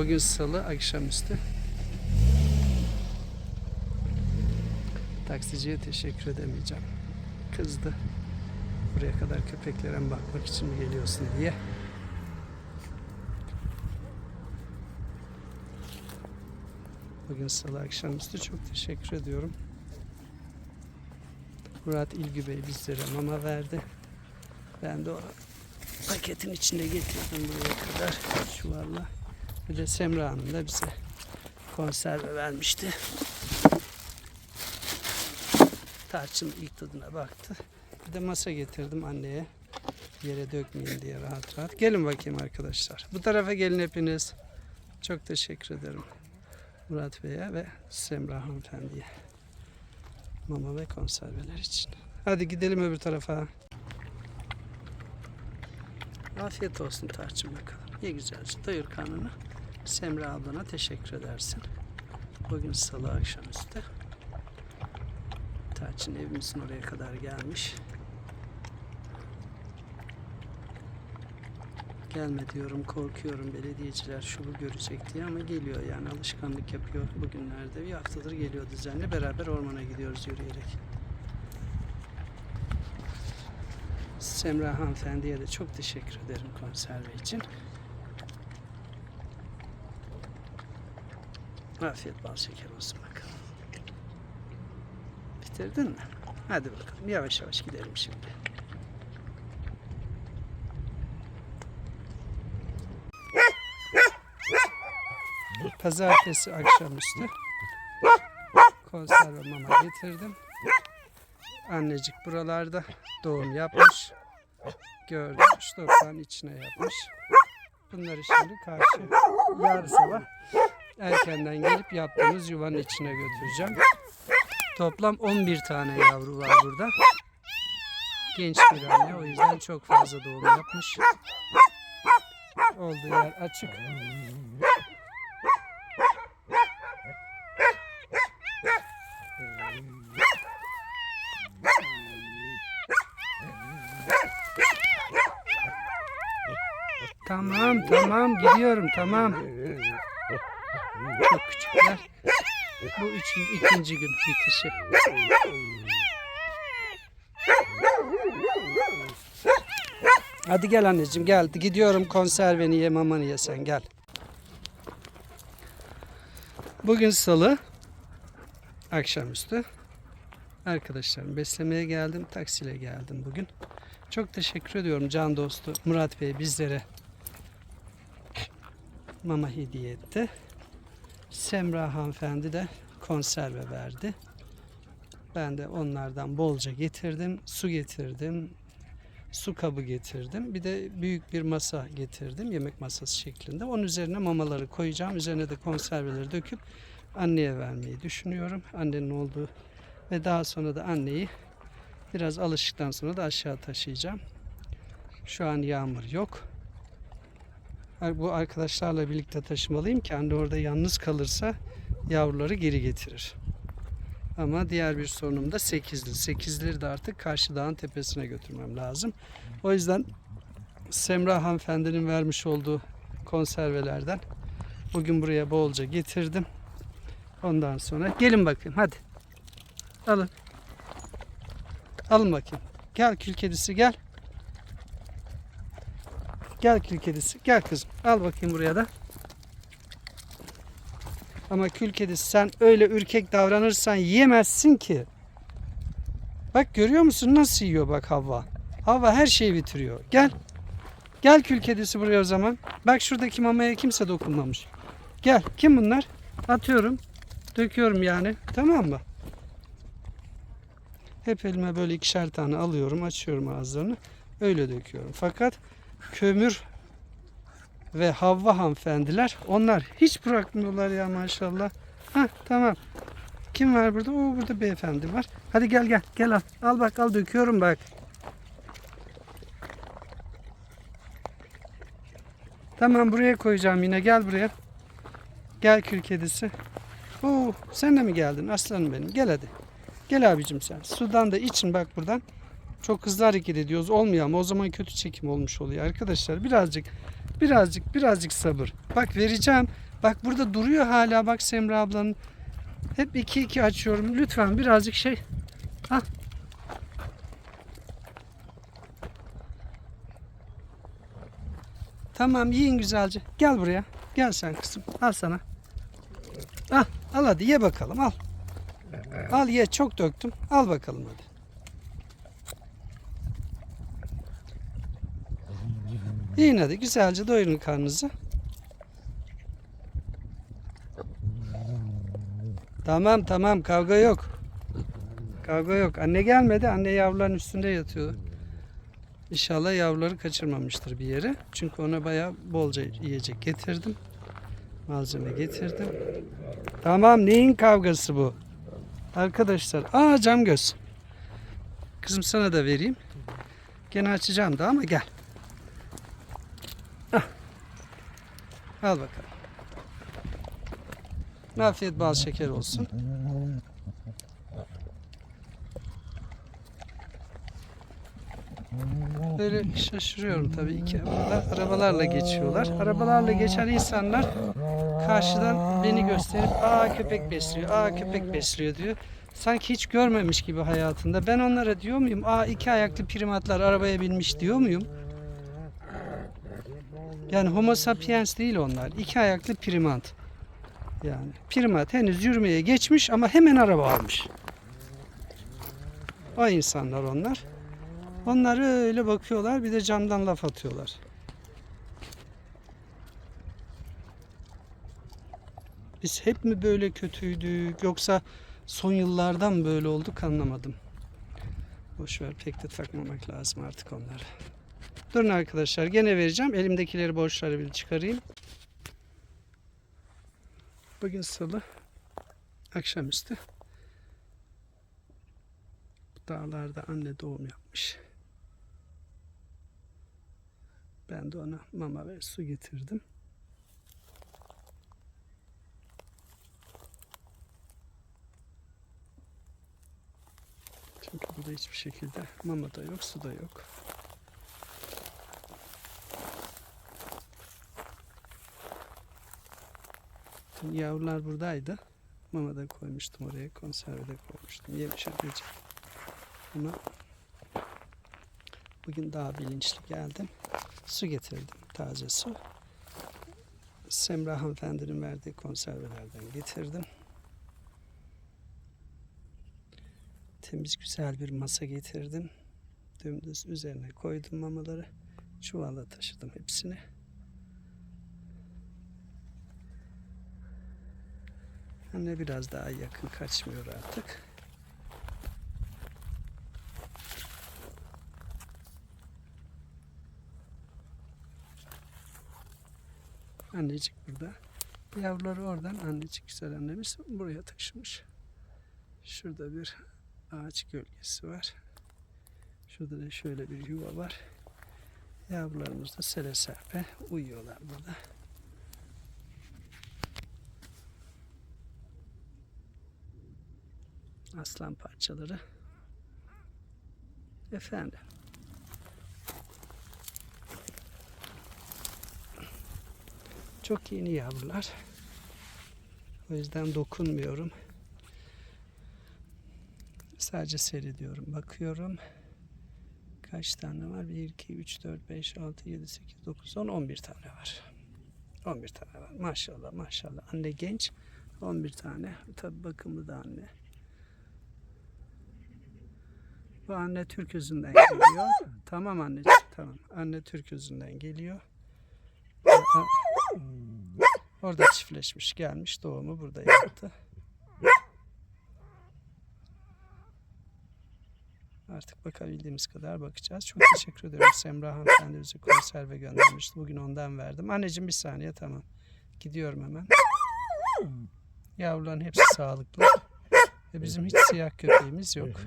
Bugün salı akşamüstü. Taksiciye teşekkür edemeyeceğim. Kızdı. Buraya kadar köpeklere bakmak için mi geliyorsun diye. Bugün salı akşamüstü çok teşekkür ediyorum. Murat İlgü Bey bizlere mama verdi. Ben de onu paketin içinde getirdim buraya kadar çuvalla. Bir de Semra Hanım da bize konserve vermişti. Tarçın ilk tadına baktı. Bir de masa getirdim anneye. Yere dökmeyin diye rahat rahat. Gelin bakayım arkadaşlar. Bu tarafa gelin hepiniz. Çok teşekkür ederim. Murat Bey'e ve Semra hanımefendiye. Mama ve konserveler için. Hadi gidelim öbür tarafa. Afiyet olsun tarçın bakalım. Ye güzelce doyur karnını. Semra ablana teşekkür edersin. Bugün salı akşamüstü. Tarçın evimizin oraya kadar gelmiş. Gelme diyorum korkuyorum belediyeciler şu bu görecek diye ama geliyor yani alışkanlık yapıyor bugünlerde bir haftadır geliyor düzenli beraber ormana gidiyoruz yürüyerek. Semra hanımefendiye de çok teşekkür ederim konserve için. Afiyet bal şeker olsun bakalım. Bitirdin mi? Hadi bakalım yavaş yavaş gidelim şimdi. Pazartesi akşamüstü konserve mama getirdim. Annecik buralarda doğum yapmış. Gördüm. Şu içine yapmış. Bunları şimdi karşı yarın sabah erkenden gelip yaptığımız yuvanın içine götüreceğim. Toplam 11 tane yavru var burada. Genç bir anne o yüzden çok fazla doğum yapmış. Olduğu yer açık. Tamam tamam gidiyorum tamam. Bu üçün, ikinci gün bitişi. Hadi gel anneciğim gel. Gidiyorum konserveni ye mamanı ye sen gel. Bugün salı. Akşamüstü. Arkadaşlarım beslemeye geldim. Taksiyle geldim bugün. Çok teşekkür ediyorum can dostu Murat Bey bizlere mama hediye etti. Semra hanımefendi de konserve verdi. Ben de onlardan bolca getirdim. Su getirdim. Su kabı getirdim. Bir de büyük bir masa getirdim. Yemek masası şeklinde. Onun üzerine mamaları koyacağım. Üzerine de konserveleri döküp anneye vermeyi düşünüyorum. Annenin olduğu ve daha sonra da anneyi biraz alıştıktan sonra da aşağı taşıyacağım. Şu an yağmur yok. Bu arkadaşlarla birlikte taşımalıyım ki anne orada yalnız kalırsa yavruları geri getirir. Ama diğer bir sorunum da sekizli. Sekizleri de artık karşı dağın tepesine götürmem lazım. O yüzden Semra hanımefendinin vermiş olduğu konservelerden bugün buraya bolca getirdim. Ondan sonra gelin bakayım hadi. Alın. Alın bakayım. Gel kül kedisi gel. Gel kül kedisi. Gel kızım. Al bakayım buraya da. Ama kül kedisi sen öyle ürkek davranırsan yiyemezsin ki. Bak görüyor musun nasıl yiyor bak Havva. Havva her şeyi bitiriyor. Gel. Gel kül kedisi buraya o zaman. Bak şuradaki mamaya kimse dokunmamış. Gel. Kim bunlar? Atıyorum. Döküyorum yani. Tamam mı? Hep elime böyle ikişer tane alıyorum. Açıyorum ağızlarını. Öyle döküyorum. Fakat kömür ve Havva hanımefendiler onlar hiç bırakmıyorlar ya maşallah. Hah tamam. Kim var burada? Oo burada beyefendi var. Hadi gel gel gel al. Al bak al döküyorum bak. Tamam buraya koyacağım yine gel buraya. Gel kül kedisi. Oo sen de mi geldin aslanım benim gel hadi. Gel abicim sen. Sudan da için bak buradan. Çok hızlı hareket ediyoruz. Olmuyor ama o zaman kötü çekim olmuş oluyor arkadaşlar. Birazcık birazcık birazcık sabır. Bak vereceğim. Bak burada duruyor hala bak Semra ablanın. Hep iki iki açıyorum. Lütfen birazcık şey. Hah. Tamam yiyin güzelce. Gel buraya. Gel sen kızım. Al sana. Al, al hadi ye bakalım al. Al ye çok döktüm. Al bakalım hadi. Yiyin hadi güzelce doyurun karnınızı. Tamam tamam kavga yok. Kavga yok. Anne gelmedi. Anne yavruların üstünde yatıyor. İnşallah yavruları kaçırmamıştır bir yere. Çünkü ona bayağı bolca yiyecek getirdim. Malzeme getirdim. Tamam neyin kavgası bu? Arkadaşlar. Aa cam göz. Kızım sana da vereyim. Gene açacağım da ama gel. Al bakalım. Afiyet bal şeker olsun. Böyle şaşırıyorum tabii iki arada. Arabalarla geçiyorlar. Arabalarla geçen insanlar karşıdan beni gösterip aa köpek besliyor, aa köpek besliyor diyor. Sanki hiç görmemiş gibi hayatında. Ben onlara diyor muyum? Aa iki ayaklı primatlar arabaya binmiş diyor muyum? Yani homo sapiens değil onlar. İki ayaklı primat. Yani primat henüz yürümeye geçmiş ama hemen araba almış. O insanlar onlar. Onlar öyle bakıyorlar bir de camdan laf atıyorlar. Biz hep mi böyle kötüydük yoksa son yıllardan böyle olduk anlamadım. Boş ver pek de takmamak lazım artık onları. Durun arkadaşlar gene vereceğim. Elimdekileri boşları bir çıkarayım. Bugün salı akşamüstü. Dağlarda anne doğum yapmış. Ben de ona mama ve su getirdim. Çünkü burada hiçbir şekilde mama da yok, su da yok. Dün Yavrular buradaydı. Mama da koymuştum oraya, konserve de koymuştum. Yemiş anneciğim. Ama bugün daha bilinçli geldim. Su getirdim, taze su. Semra hanımefendinin verdiği konservelerden getirdim. Temiz güzel bir masa getirdim. Dümdüz üzerine koydum mamaları. Çuvala taşıdım hepsini. Anne biraz daha yakın kaçmıyor artık. Annecik burada. Yavruları oradan annecik güzel annemiz buraya taşımış. Şurada bir ağaç gölgesi var. Şurada da şöyle bir yuva var. Yavrularımız da sele serpe uyuyorlar burada. Aslan parçaları. Efendim. Çok yeni yavrular. O yüzden dokunmuyorum. Sadece seyrediyorum, bakıyorum. Kaç tane var? 1, 2, 3, 4, 5, 6, 7, 8, 9, 10, 11 tane var. 11 tane var. Maşallah maşallah. Anne genç. 11 tane. Tabi bakımlı da anne. Bu anne Türk özünden geliyor. tamam anneciğim tamam. Anne Türk özünden geliyor. Orada çiftleşmiş gelmiş doğumu burada yaptı. Artık bakabildiğimiz kadar bakacağız. Çok teşekkür ederim. Semra hanımefendi bize konserve göndermişti. Bugün ondan verdim. Anneciğim bir saniye tamam. Gidiyorum hemen. Yavruların hepsi sağlıklı. Ve bizim hiç siyah köpeğimiz yok.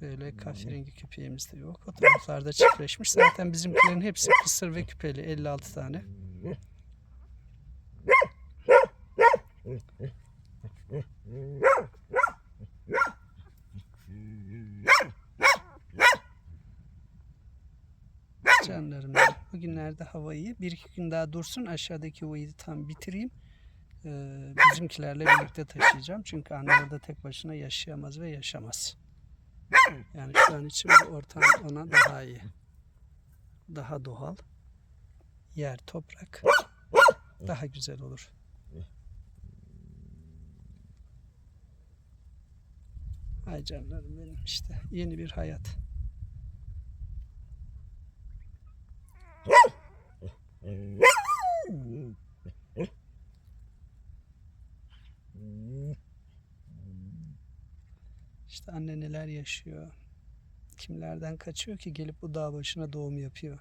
Böyle kahverengi köpeğimiz de yok. O taraflarda çiftleşmiş. Zaten bizimkilerin hepsi kısır ve küpeli. 56 tane. Canlarım. Bugünlerde hava iyi. Bir iki gün daha dursun. Aşağıdaki yuvayı tam bitireyim. Ee, bizimkilerle birlikte taşıyacağım. Çünkü anne orada tek başına yaşayamaz ve yaşamaz. Yani şu an için bu ortam ona daha iyi. Daha doğal. Yer, toprak. Daha güzel olur. Ay canlarım benim işte. Yeni bir hayat. İşte anne neler yaşıyor. Kimlerden kaçıyor ki gelip bu dağ başına doğum yapıyor.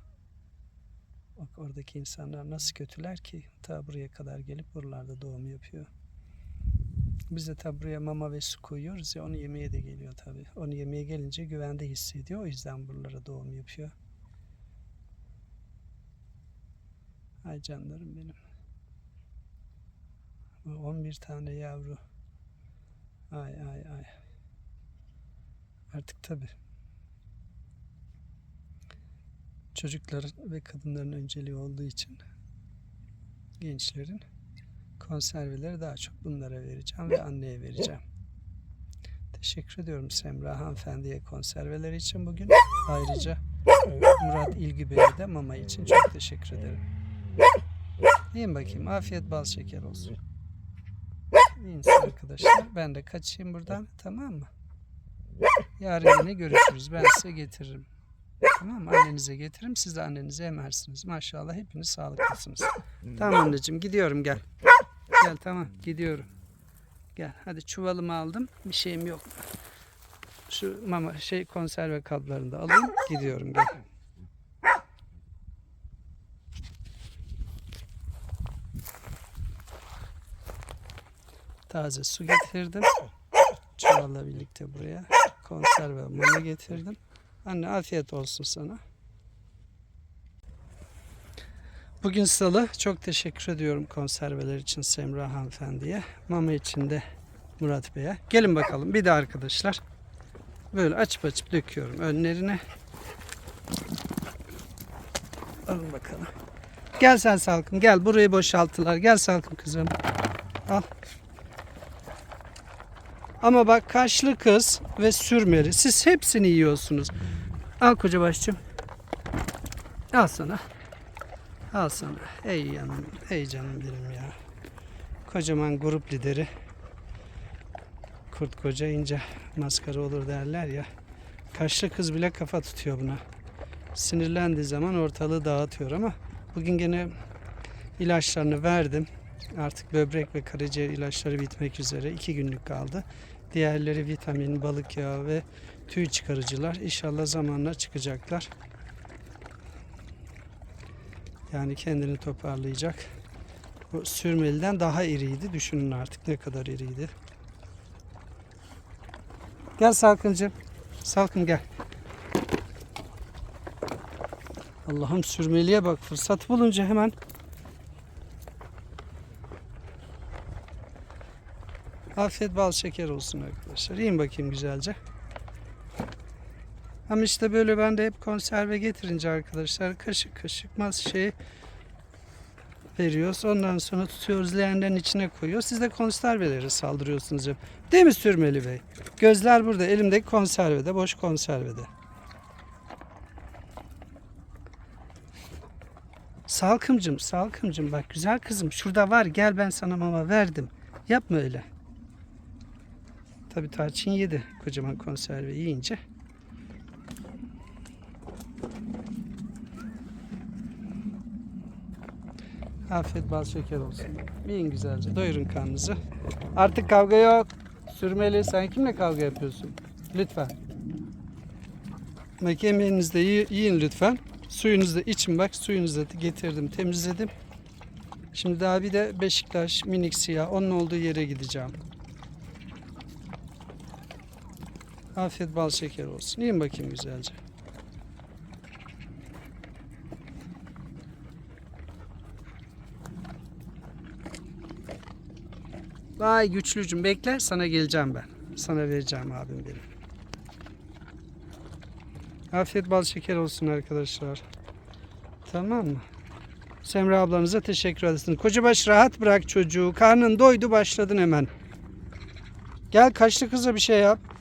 Bak oradaki insanlar nasıl kötüler ki ta buraya kadar gelip buralarda doğum yapıyor. Biz de tabi buraya mama ve su koyuyoruz ya onu yemeye de geliyor tabi. Onu yemeye gelince güvende hissediyor. O yüzden buralara doğum yapıyor. Ay canlarım benim. Bu 11 tane yavru. Ay ay ay. Artık tabi. Çocukların ve kadınların önceliği olduğu için gençlerin konserveleri daha çok bunlara vereceğim ve anneye vereceğim. Teşekkür ediyorum Semra hanımefendiye konserveleri için bugün. Ayrıca Murat İlgi Bey'e de mama için çok teşekkür ederim. Yiyin bakayım. Afiyet bal şeker olsun. Siz arkadaşlar. Ben de kaçayım buradan. Tamam mı? Yarın yine görüşürüz. Ben size getiririm. Tamam mı? Annenize getiririm. Siz de annenize emersiniz. Maşallah hepiniz sağlıklısınız. Tamam anneciğim gidiyorum gel. Gel tamam gidiyorum. Gel hadi çuvalımı aldım. Bir şeyim yok. Şu mama şey konserve kablarını da alayım. Gidiyorum gel. Taze su getirdim. Çuvalla birlikte buraya. Konserve mama getirdim. Anne afiyet olsun sana. Bugün salı. Çok teşekkür ediyorum konserveler için Semra hanımefendiye. Mama için de Murat Bey'e. Gelin bakalım bir de arkadaşlar. Böyle açıp açıp döküyorum önlerine. Alın bakalım. Gel sen Salkım gel burayı boşalttılar. Gel Salkım kızım. Al. Ama bak kaşlı kız ve sürmeli. Siz hepsini yiyorsunuz. Al koca başçım. Al sana. Al sana. Ey yanım, ey canım benim ya. Kocaman grup lideri. Kurt koca ince maskara olur derler ya. Kaşlı kız bile kafa tutuyor buna. Sinirlendiği zaman ortalığı dağıtıyor ama bugün gene ilaçlarını verdim. Artık böbrek ve karaciğer ilaçları bitmek üzere. iki günlük kaldı. Diğerleri vitamin, balık yağı ve tüy çıkarıcılar. İnşallah zamanla çıkacaklar. Yani kendini toparlayacak. Bu sürmeliden daha iriydi. Düşünün artık ne kadar iriydi. Gel Salkıncığım. Salkım gel. Allah'ım sürmeliye bak. Fırsat bulunca hemen Afiyet bal şeker olsun arkadaşlar. Yiyin bakayım güzelce. Ama işte böyle ben de hep konserve getirince arkadaşlar kaşık kaşık mas şey veriyoruz. Ondan sonra tutuyoruz leğenden içine koyuyoruz. Siz de konserveleri saldırıyorsunuz. Değil mi Sürmeli Bey? Gözler burada. Elimdeki konservede. Boş konservede. Salkımcım, salkımcım bak güzel kızım şurada var gel ben sana mama verdim. Yapma öyle. Tabii tarçın yedi kocaman konserve yiyince. Afiyet bal şeker olsun. Yiyin güzelce. Doyurun karnınızı. Artık kavga yok. Sürmeli. Sen kimle kavga yapıyorsun? Lütfen. Bak yemeğinizi de yi- yiyin lütfen. Suyunuzu da için bak. Suyunuzu da getirdim. Temizledim. Şimdi daha bir de Beşiktaş minik siyah. Onun olduğu yere gideceğim. Afiyet bal şeker olsun. Yiyin bakayım güzelce. Vay güçlücüm bekle sana geleceğim ben. Sana vereceğim abim benim. Afiyet bal şeker olsun arkadaşlar. Tamam mı? Semra ablanıza teşekkür edersin. Kocabaş rahat bırak çocuğu. Karnın doydu başladın hemen. Gel kaçlı kıza bir şey yap.